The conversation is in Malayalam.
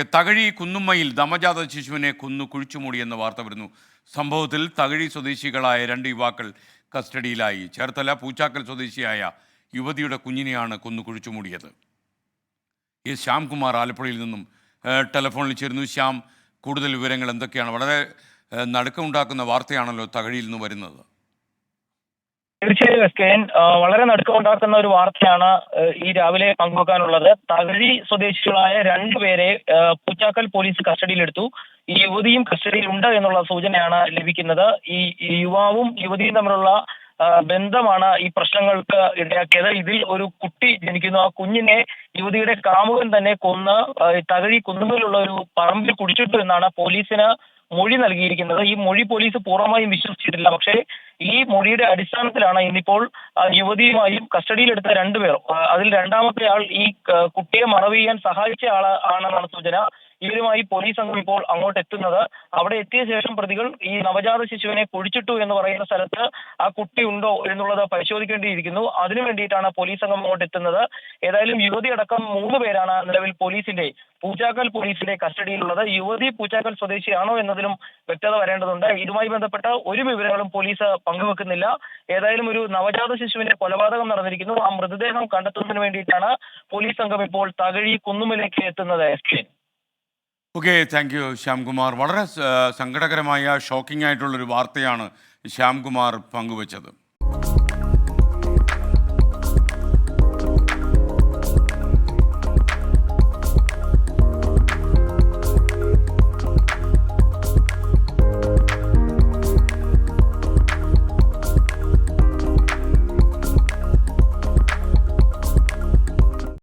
തകഴി കുന്നുമ്മയിൽ ദമജാത ശിശുവിനെ കൊന്നു കുഴിച്ചുമൂടിയെന്ന വാർത്ത വരുന്നു. സംഭവത്തിൽ തകഴി സ്വദേശികളായ രണ്ട് യുവാക്കൾ കസ്റ്റഡിയിലായി. ചേർത്തല പൂച്ചാക്കൽ സ്വദേശിയായ യുവതിയുടെ കുഞ്ഞിനെയാണ് കൊന്നു കുഴിച്ചുമൂടിയത്. എസ് ശ്യാംകുമാർ ആലപ്പുഴയിൽ നിന്നും ടെലഫോണിൽ ചേരുന്നു. ശ്യാം കൂടുതൽ വിവരങ്ങൾ എന്തൊക്കെയാണ്? വളരെ നടുക്കമുണ്ടാക്കുന്ന വാർത്തയാണല്ലോ തകഴിയിൽ നിന്ന് വരുന്നത്. തീർച്ചയായും എസ് കെ വളരെ നടുക്കമുണ്ടാക്കുന്ന ഒരു വാർത്തയാണ് ഈ രാവിലെ പങ്കുവെക്കാനുള്ളത്. തകഴി സ്വദേശികളായ രണ്ടുപേരെ പൂച്ചാക്കൽ പോലീസ് കസ്റ്റഡിയിലെടുത്തു. ഈ യുവതിയും കസ്റ്റഡിയിലുണ്ട് എന്നുള്ള സൂചനയാണ് ലഭിക്കുന്നത്. ഈ യുവാവും യുവതിയും തമ്മിലുള്ള ബന്ധമാണ് ഈ പ്രശ്നങ്ങൾക്ക് ഇടയാക്കിയത്. ഇതിൽ ഒരു കുട്ടി ജനിക്കുന്നു. ആ കുഞ്ഞിനെ യുവതിയുടെ കാമുകൻ തന്നെ കൊന്ന് തകഴി കുന്നുമ്പിലുള്ള ഒരു പറമ്പിൽ കുടിച്ചിട്ടു എന്നാണ് പോലീസിന് മൊഴി നൽകിയിരിക്കുന്നത്. ഈ മൊഴി പോലീസ് പൂർണമായും വിശ്വസിച്ചിട്ടില്ല. പക്ഷേ മൊഴിയുടെ അടിസ്ഥാനത്തിലാണ് ഇന്നിപ്പോൾ യുവതിയുമായും കസ്റ്റഡിയിലെടുത്ത രണ്ടുപേർ. അതിൽ രണ്ടാമത്തെ ആൾ ഈ കുട്ടിയെ മറവ് ചെയ്യാൻ സഹായിച്ച ആളാണെന്നാണ് സൂചന. ഇവരുമായി പോലീസ് സംഘം ഇപ്പോൾ അങ്ങോട്ട് എത്തുന്നത്. അവിടെ എത്തിയ ശേഷം പ്രതികൾ ഈ നവജാത ശിശുവിനെ കുഴിച്ചിട്ടു എന്ന് പറയുന്ന സ്ഥലത്ത് ആ കുട്ടി ഉണ്ടോ എന്നുള്ളത് പരിശോധിക്കേണ്ടിയിരിക്കുന്നു. അതിനു വേണ്ടിയിട്ടാണ് പോലീസ് സംഘം അങ്ങോട്ട് എത്തുന്നത്. ഏതായാലും യുവതി അടക്കം മൂന്ന് പേരാണ് നിലവിൽ പോലീസിന്റെ പൂച്ചാക്കൽ പോലീസിന്റെ കസ്റ്റഡിയിലുള്ളത്. യുവതി പൂച്ചാക്കൽ സ്വദേശിയാണോ എന്നതിലും വ്യക്തത വരേണ്ടതുണ്ട്. ഇതുമായി ബന്ധപ്പെട്ട ഒരു വിവരങ്ങളും പോലീസ് പങ്കുവെക്കുന്നില്ല. ഏതായാലും ഒരു നവജാത ശിശുവിന്റെ കൊലപാതകം നടന്നിരിക്കുന്നു. ആ മൃതദേഹം കണ്ടെത്തുന്നതിന് വേണ്ടിയിട്ടാണ് പോലീസ് സംഘം ഇപ്പോൾ തകഴി കുന്നുമലേക്ക് എത്തുന്നത് yes okay thank you Shyamkumar വളരെ സങ്കടകരമായ ഷോക്കിംഗ് ആയിട്ടുള്ളൊരു വാർത്തയാണ് ശ്യാംകുമാർ പങ്കുവച്ചത്.